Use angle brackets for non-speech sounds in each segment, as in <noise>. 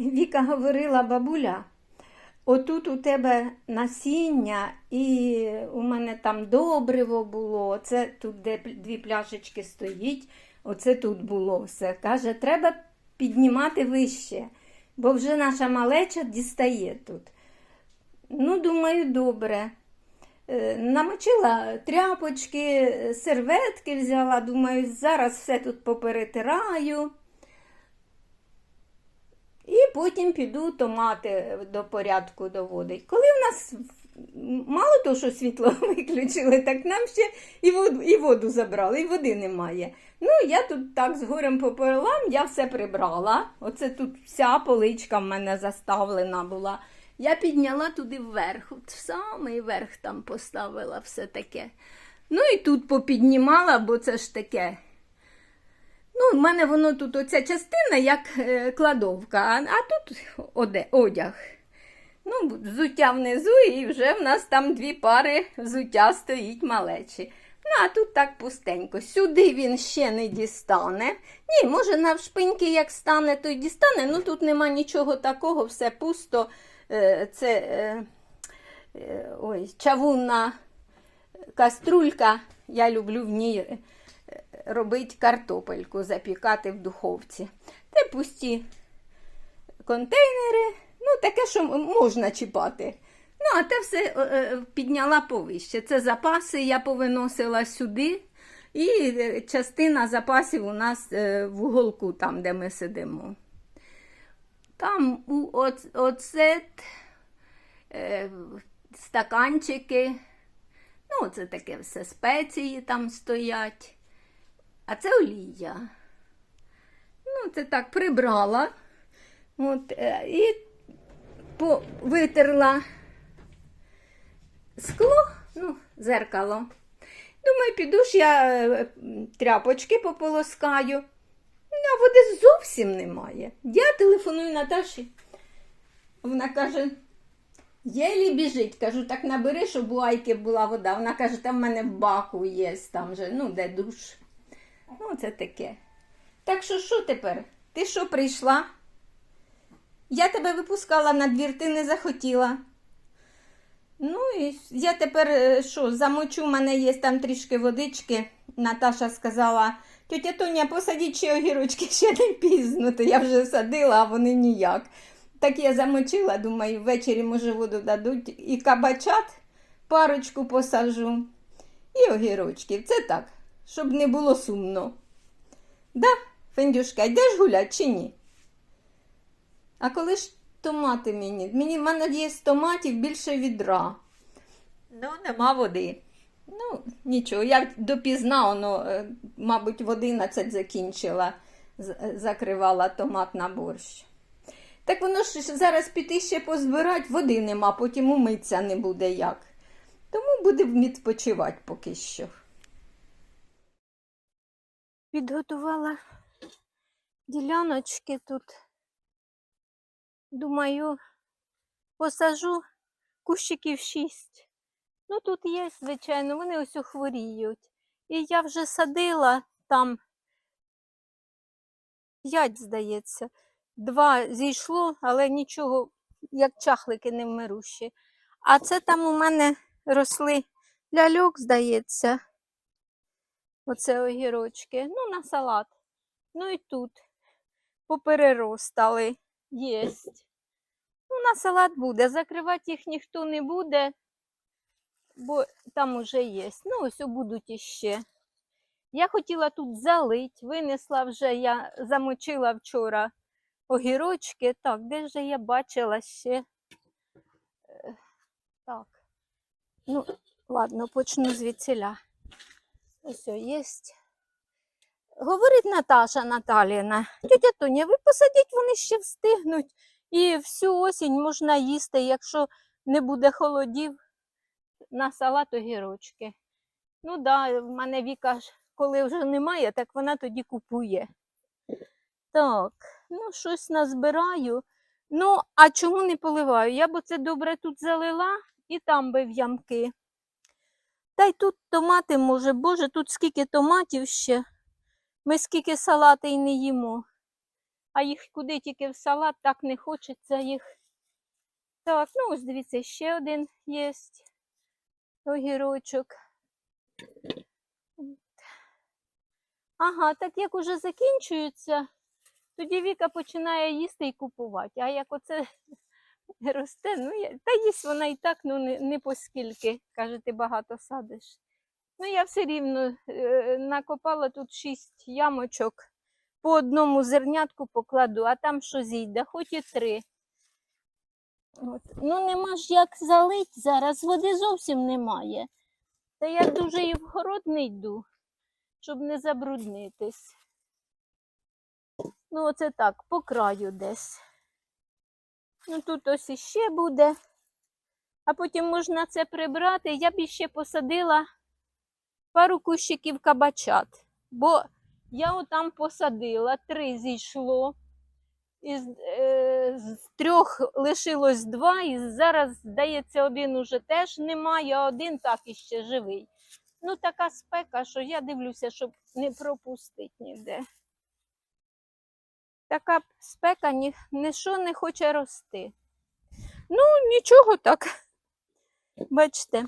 Віка говорила бабуля, отут у тебе насіння, і у мене там добриво було. Це тут, де дві пляшечки стоїть, оце тут було все. Каже, треба піднімати вище, бо вже наша малеча дістає тут. Ну, думаю, добре. Е, Намочила тряпочки, серветки взяла, думаю, зараз все тут поперетираю. І потім піду томати до порядку доводить. Коли в нас мало того, що світло <laughs> виключили, так нам ще і воду, і воду забрали, і води немає. Ну, я тут так з горем пополам, я все прибрала. Оце тут вся поличка в мене заставлена була. Я підняла туди вверх, в самий верх там поставила все таке. Ну і тут попіднімала, бо це ж таке. Ну, в мене воно тут оця частина як е, кладовка, а, а тут оде, одяг. Ну, взуття внизу, і вже в нас там дві пари взуття стоїть малечі. Ну, а тут так пустенько. Сюди він ще не дістане. Ні, може, навшпиньки як стане, то й дістане. Ну тут нема нічого такого, все пусто. Е, Це е, ой, чавунна каструлька. Я люблю в ній робити картопельку, запікати в духовці. Й пусті контейнери. Ну, таке, що можна чіпати. Ну, а те все е, е, підняла повище. Це запаси я повиносила сюди. І е, частина запасів у нас в уголку, там, де ми сидимо. Там у оц, оцет, е, стаканчики. Ну, це таке все спеції там стоять. А це олія. Ну, це так прибрала. От, е, і витерла скло, ну, зеркало. Думаю, піду ж я е, тряпочки пополоскаю. А води зовсім немає. Я телефоную Наташі. Вона каже, єлі біжить. Кажу, так набери, щоб у Айки була вода. Вона каже, там в мене в баку є, там же, ну, де душ. Ну, це таке. Так що що тепер? Ти що прийшла? Я тебе випускала на двір, ти не захотіла. Ну і я тепер е, що, замочу, в мене є там трішки водички. Наташа сказала, тетя Тоня, посадіть ще огірочки, <laughs> ще не пізно, то я вже садила, а вони ніяк. Так я замочила, думаю, ввечері, може, воду дадуть. І кабачат парочку посажу, і огірочків. Це так, щоб не було сумно. Да, Фендюшка, йдеш гулять чи ні? А коли ж томати мені? Мені в мене є з томатів більше відра. Ну, нема води. Ну, нічого, я допізна, воно, е, мабуть, в 11 закінчила, закривала томат на борщ. Так воно ж зараз піти ще позбирати, води нема, потім умитися не буде як. Тому будемо відпочивати поки що. Підготувала діляночки тут. Думаю, посажу кущиків шість. Ну, тут є, звичайно, вони ось хворіють. І я вже садила там п'ять, здається. Два зійшло, але нічого, як чахлики не невмирущі. А це там у мене росли ляльок, здається. Оце огірочки. Ну, на салат. Ну і тут попереростали. Єсть. Ну, на салат буде. Закривати їх ніхто не буде, бо там уже є. Ну, ось будуть іще. Я хотіла тут залить, винесла вже, я замочила вчора огірочки. Так, де ж я бачила ще? Так. Ну, ладно, почну звідсіля. Ось є. Говорить Наташа Наталіна, тетя Тоня, ви посадіть, вони ще встигнуть. І всю осінь можна їсти, якщо не буде холодів, на салат огірочки. Ну да, в мене Віка, коли вже немає, так вона тоді купує. Так, ну щось назбираю. Ну, а чому не поливаю? Я б це добре тут залила і там би в ямки. Та й тут томати може, боже, тут скільки томатів ще. Ми скільки салати й не їмо. а їх куди тільки в салат, так не хочеться їх. Так, ну ось дивіться, ще один є огірочок. Ага, так як уже закінчується, тоді Віка починає їсти і купувати. А як оце росте, ну я, та їсть вона і так, ну не, не поскільки, каже, ти багато садиш. Ну, я все рівно е, накопала тут шість ямочок, по одному зернятку покладу, а там що зійде, хоч і три. От. Ну, нема ж як залить зараз, води зовсім немає. Та я дуже і в город не йду, щоб не забруднитись. Ну, оце так, по краю десь. Ну, тут ось іще буде. А потім можна це прибрати. Я б іще посадила пару кущиків кабачат. Бо я отам посадила, три зійшло. Із е, з трьох лишилось два, і зараз, здається, один уже теж немає, а один так іще живий. Ну, така спека, що я дивлюся, щоб не пропустити ніде. Така спека ні, ніщо не хоче рости. Ну, нічого так. Бачите.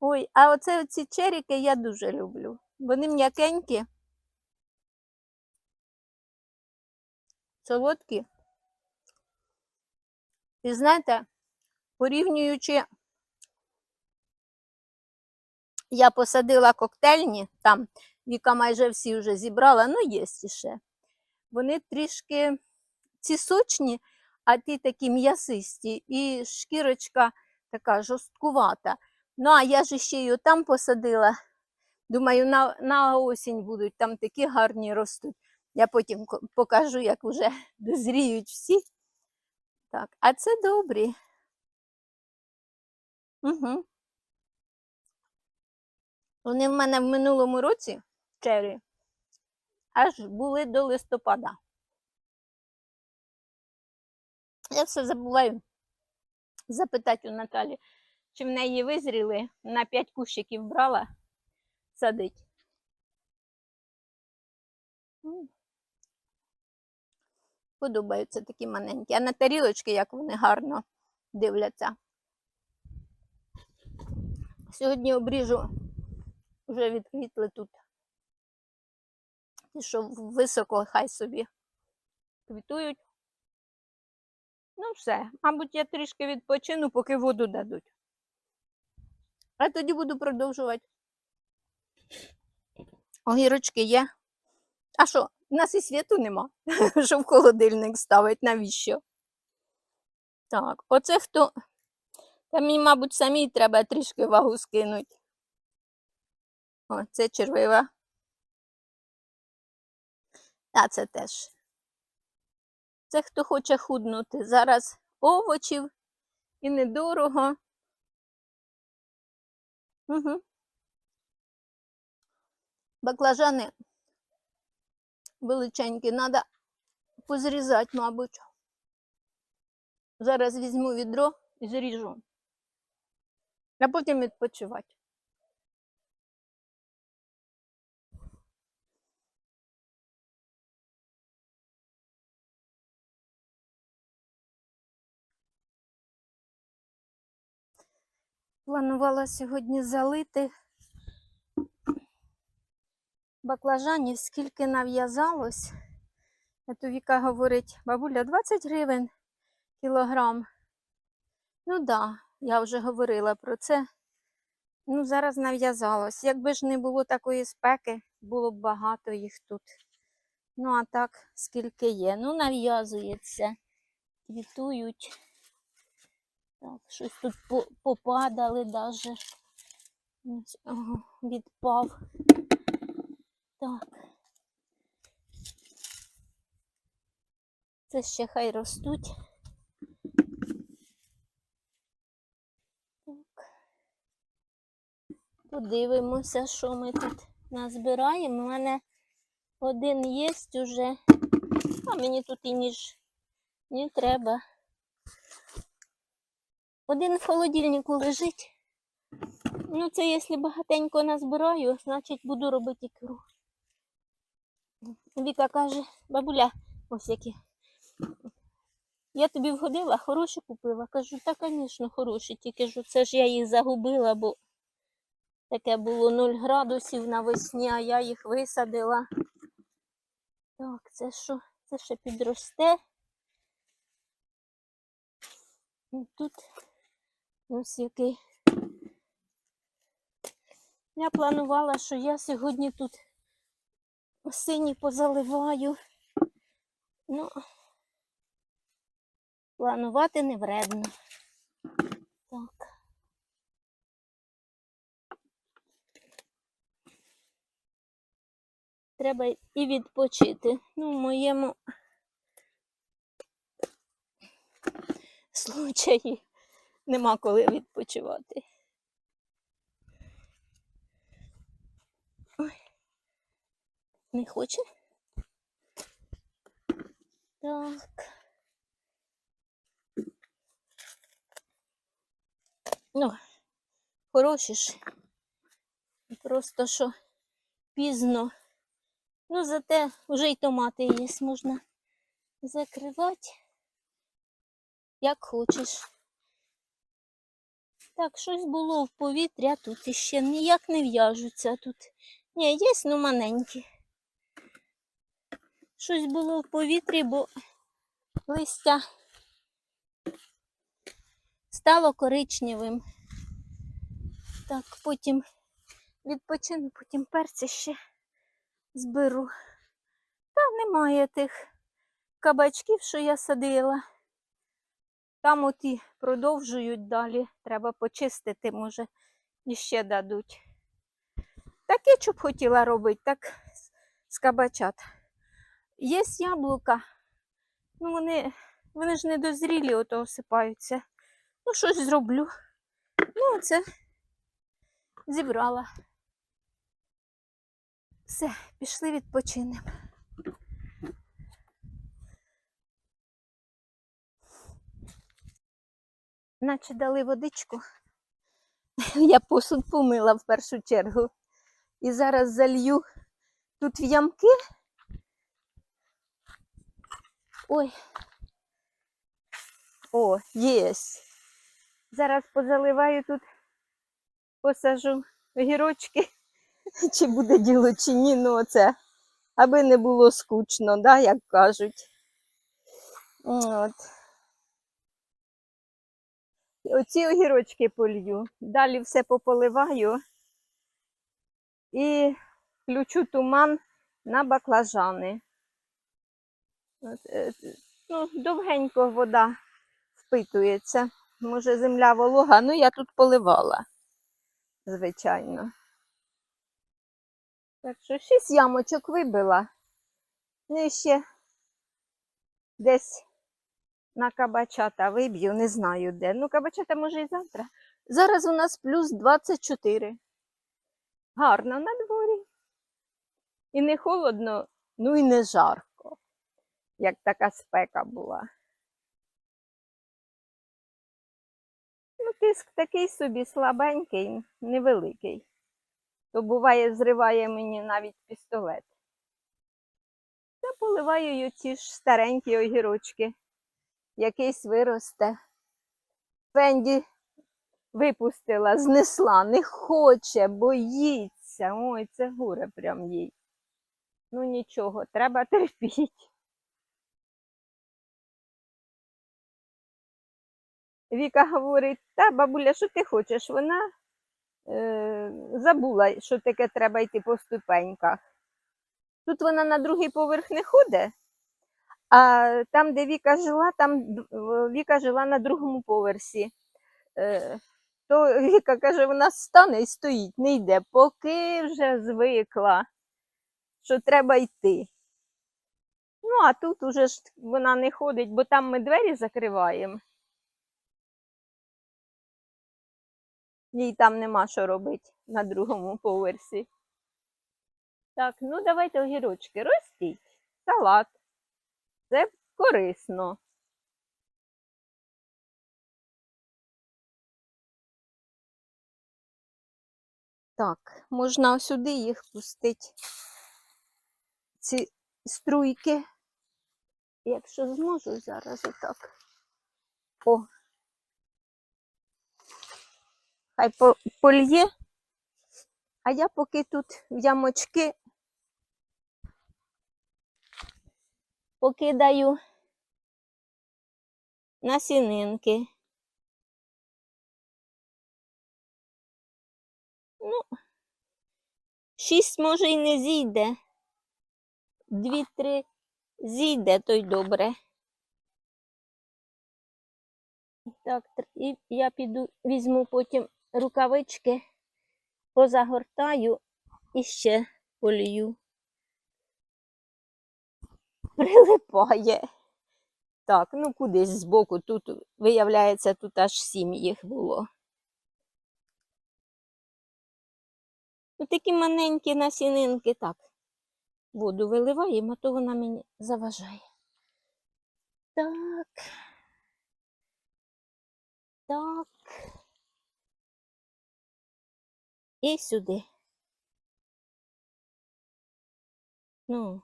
Ой, а оце ці черіки я дуже люблю. Вони м'якенькі. солодкі. І знаєте, порівнюючи, я посадила коктейльні, там Віка майже всі вже зібрала, ну є ще. Вони трішки ці сочні, а ті такі м'ясисті, і шкірочка така жорсткувата. Ну, а я ж ще й там посадила. Думаю, на, на осінь будуть там такі гарні ростуть. Я потім покажу, як вже <laughs> дозріють всі. Так, а це добрі. Угу. Вони в мене в минулому році чері аж були до листопада. Я все забуваю запитати у Наталі, чи в неї визріли, на 5 кущиків брала садить. Подобаються такі маленькі. А на тарілочки, як вони гарно дивляться. Сьогодні обріжу, вже відквітли тут. Ті, що високо, хай собі квітують. Ну, все. Мабуть, я трішки відпочину, поки воду дадуть. А тоді буду продовжувати. Огірочки є. А що, у нас і світу нема, <laughs> що в холодильник ставить, навіщо? Так, оце хто. Та мені, мабуть, самій треба трішки вагу скинути. О, це червива. А це теж. Це хто хоче худнути. Зараз овочів і недорого. Угу. Баклажани величенькі, треба позрізати, мабуть. Зараз візьму відро і зріжу. А потім відпочивати. Планувала сьогодні залити баклажанів, скільки нав'язалось. А Віка говорить, бабуля, 20 гривень кілограм. Ну так, да, я вже говорила про це. Ну, зараз нав'язалось. Якби ж не було такої спеки, було б багато їх тут. Ну, а так, скільки є. Ну, нав'язується. Квітують. Так, щось тут попадали даже. Ага, відпав. Так. Це ще хай ростуть. Так. Подивимося, що ми тут назбираємо. У мене один є уже. А мені тут і ніж не треба. Один в холодильнику лежить. Ну, це якщо багатенько назбираю, значить буду робити ікру. Віка каже, бабуля, Ось які. Я тобі вгодила, хороші купила. Кажу, та, звісно, хороші, тільки ж це ж я їх загубила, бо таке було 0 градусів навесні, а я їх висадила. Так, це що? Це ще підросте. Тут ось який. Я планувала, що я сьогодні тут сині позаливаю. Ну, планувати не вредно. Так. Треба і відпочити. Ну, в моєму случаї нема коли відпочивати. Ой. Не хоче? Так. Ну, хороші ж. Просто що пізно. Ну, зате вже й томати є, можна закривати, як хочеш. Так, щось було в повітрі, а тут іще ніяк не в'яжуться тут. Ні, є, ну маленькі. Щось було в повітрі, бо листя стало коричневим. Так, потім відпочину, потім перці ще зберу. Та немає тих кабачків, що я садила. Там оті продовжують далі. Треба почистити, може, іще дадуть. Та кетчуп хотіла робити, так з- кабачат. Є яблука, ну вони, вони ж не дозрілі, ото осипаються. Ну, щось зроблю. Ну, це зібрала. Все, пішли відпочинемо. Наче дали водичку. <laughs> Я посуд помила в першу чергу. І зараз залью тут в ямки. Ой. О, єсть. Зараз позаливаю тут, посажу огірочки. <laughs> Чи буде діло, чи ні, ну оце. Аби не було скучно, да, як кажуть. От. Оці огірочки полью. Далі все пополиваю і включу туман на баклажани. Е, ну, довгенько вода впитується. Може, земля волога, ну я тут поливала, звичайно. Так що шість ямочок вибила. Ну і ще десь на кабачата виб'ю, не знаю де. Ну, кабачата може і завтра. Зараз у нас плюс 24. Гарно на дворі. І не холодно, ну і не жарко, як така спека була. Ну, тиск такий собі слабенький, невеликий. То буває, зриває мені навіть пістолет. Та поливаю ці ж старенькі огірочки. Якийсь виросте. Фенді випустила, знесла, не хоче, боїться. Ой, це горе прям їй. Ну нічого, треба терпіти. Віка говорить, та бабуля, що ти хочеш? Вона е, забула, що таке треба йти по ступеньках. Тут вона на другий поверх не ходить, а там, де Віка жила, там Віка жила на другому поверсі. Е, то Віка каже, вона стане і стоїть, не йде, поки вже звикла, що треба йти. Ну, а тут уже ж вона не ходить, бо там ми двері закриваємо. Їй там нема що робити на другому поверсі. Так, ну давайте огірочки ростіть. Салат. Це корисно. Так, можна сюди їх пустити. Ці струйки. якщо зможу зараз отак. О. Хай по- польє. А я поки тут в ямочки покидаю насінинки. Ну, шість може й не зійде. Дві-три зійде, то й добре. Так, і я піду, візьму потім рукавички, позагортаю і ще полью. Прилипає. Так, ну кудись збоку. Тут, виявляється, тут аж сім їх було. Ну, такі маленькі насінинки, так. Воду виливаємо, а то вона мені заважає. Так. Так. І сюди. Ну.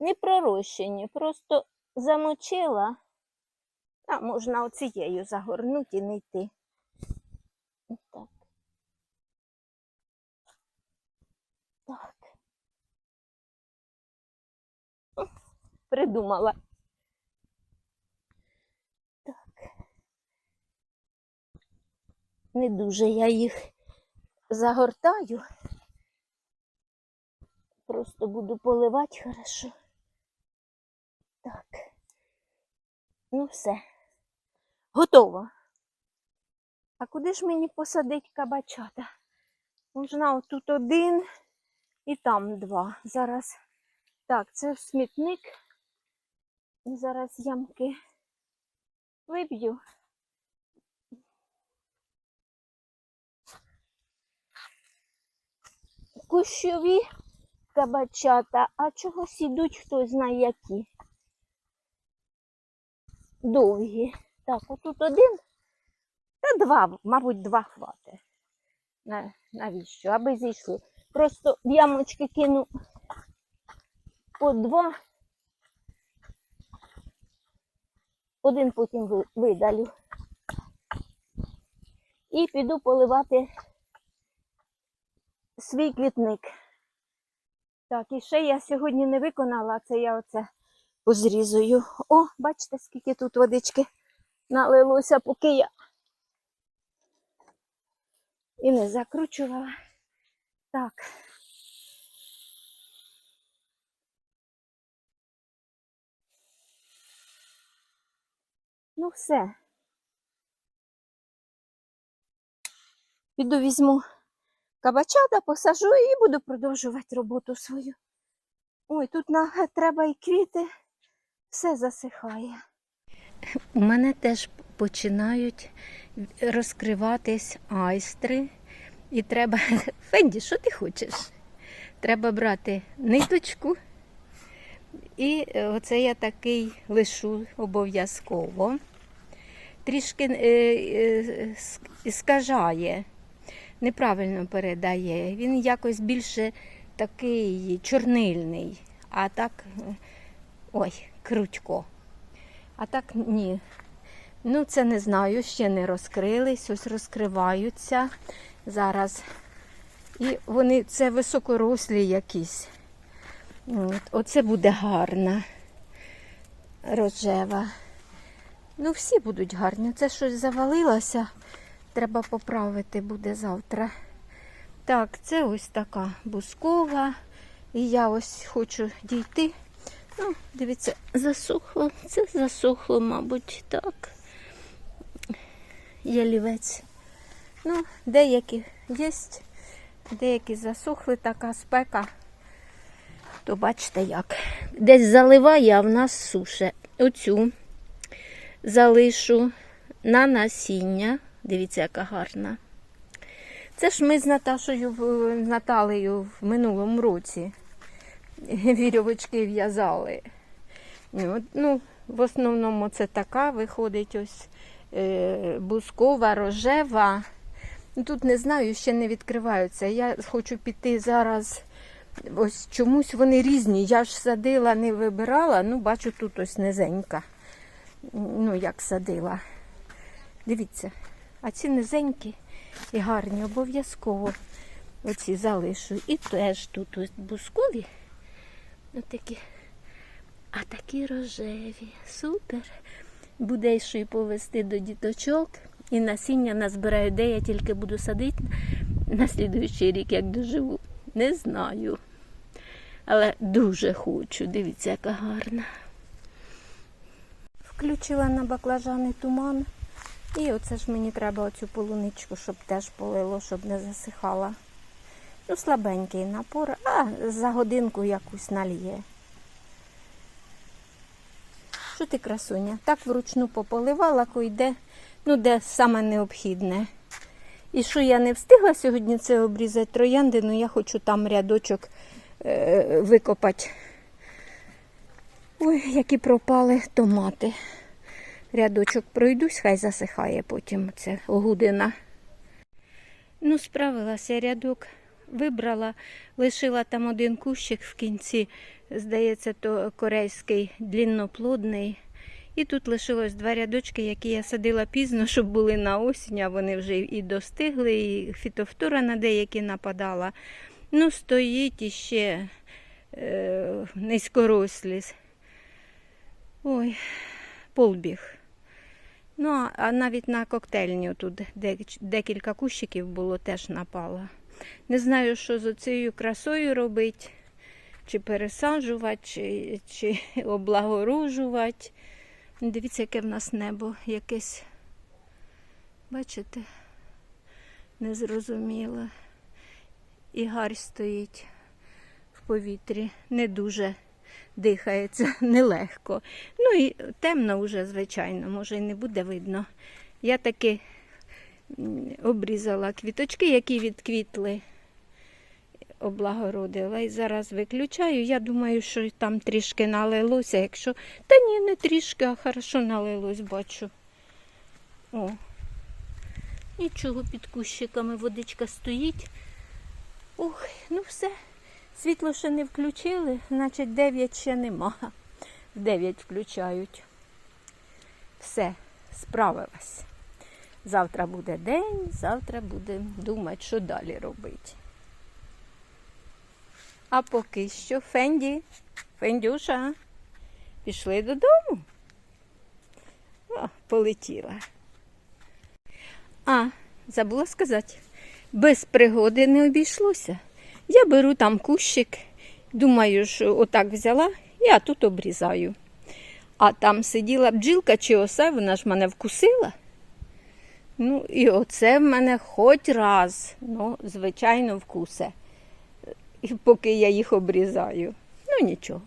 Не пророщені, просто замочила. А можна оцією загорнути і не йти. Так. Так. Придумала. Так. Не дуже я їх загортаю. Просто буду поливати хорошо. Так. Ну все. Готово. А куди ж мені посадити кабачата? Можна отут один і там два. Зараз. Так, це в смітник. Зараз ямки виб'ю. Кущові кабачата, а чогось ідуть хтось знає які. Довгі. Так, отут один. Та два, мабуть, два хвати. На, навіщо? Аби зійшли. Просто в ямочки кину по два. Один потім видалю. І піду поливати свій квітник. Так, і ще я сьогодні не виконала, це я оце позрізую. О, бачите, скільки тут водички налилося, поки я і не закручувала. Так. Ну, все. Піду візьму кабачата, посажу і буду продовжувати роботу свою. Ой, тут на, треба і квіти, все засихає. У мене теж починають розкриватись айстри. І треба. <laughs> Фенді, що ти хочеш? Треба брати ниточку. І е, оце я такий лишу обов'язково. Трішки е, е, скажає, неправильно передає. Він якось більше такий чорнильний, а так, е, ой, крутько. А так ні. Ну, це не знаю, ще не розкрились, ось розкриваються зараз. І вони це високорослі якісь. От, оце буде гарна рожева. Ну, всі будуть гарні. Це щось завалилося. Треба поправити буде завтра. Так, це ось така бускова. І я ось хочу дійти. Ну, дивіться, засохло. Це засохло, мабуть, так. Ялівець. Ну, деякі є, деякі засохли, така спека. То бачите як. Десь заливає, а в нас суше. Оцю залишу на насіння. Дивіться, яка гарна. Це ж ми з Наташою, Наталею в минулому році вірьовочки в'язали. Ну, в основному це така виходить ось е, бускова, рожева. Ну, Тут не знаю, ще не відкриваються. Я хочу піти зараз Ось чомусь вони різні. Я ж садила, не вибирала, ну бачу тут ось низенька. Ну, як садила. Дивіться, а ці низенькі і гарні, обов'язково оці залишу. І теж тут ось бускові. Ось такі. А такі рожеві. Супер. Буде ще й повести до діточок. І насіння назбираю, де я тільки буду садити на слідуючий рік, як доживу. Не знаю. Але дуже хочу. Дивіться, яка гарна. Включила на баклажани туман. І оце ж мені треба оцю полуничку, щоб теж полило, щоб не засихала. Ну, слабенький напор, а за годинку якусь нальє. Що ти, красуня? Так вручну пополивала, койде, ну, де саме необхідне. І що я не встигла сьогодні це обрізати троянди, ну я хочу там рядочок е, викопати. Ой, які пропали томати. Рядочок пройдусь, хай засихає потім це огудина. Ну, справилася рядок, вибрала, лишила там один кущик в кінці, здається, то корейський длінноплодний. І тут лишилось два рядочки, які я садила пізно, щоб були на осінь, а вони вже і достигли, і фітофтора на деякі нападала. Ну, стоїть іще е, низькорослі. Ой, полбіг. Ну, а навіть на коктейльню тут декілька кущиків було, теж напало. Не знаю, що з оцією красою робити, чи пересаджувати, чи, чи <laughs> облагорожувати. Дивіться, яке в нас небо якесь. Бачите? Незрозуміле. І гарь стоїть в повітрі. Не дуже дихається, <laughs> нелегко. Ну і темно вже, звичайно, може і не буде видно. Я таки обрізала квіточки, які відквітли, облагородила. І зараз виключаю. Я думаю, що там трішки налилося. Якщо. Та ні, не трішки, а хорошо налилось, бачу. О. Нічого під кущиками водичка стоїть. Ох, ну все. Світло ще не включили, значить 9 ще нема. В 9 включають. Все, справилась. Завтра буде день, завтра будемо думати, що далі робити. А поки що Фенді, Фендюша, пішли додому. О, полетіла. А, забула сказати, без пригоди не обійшлося. Я беру там кущик, думаю, що отак взяла, я тут обрізаю. А там сиділа бджілка чи оса, вона ж мене вкусила. Ну, і оце в мене хоч раз, ну, звичайно, вкусе. І поки я їх обрізаю. Ну нічого.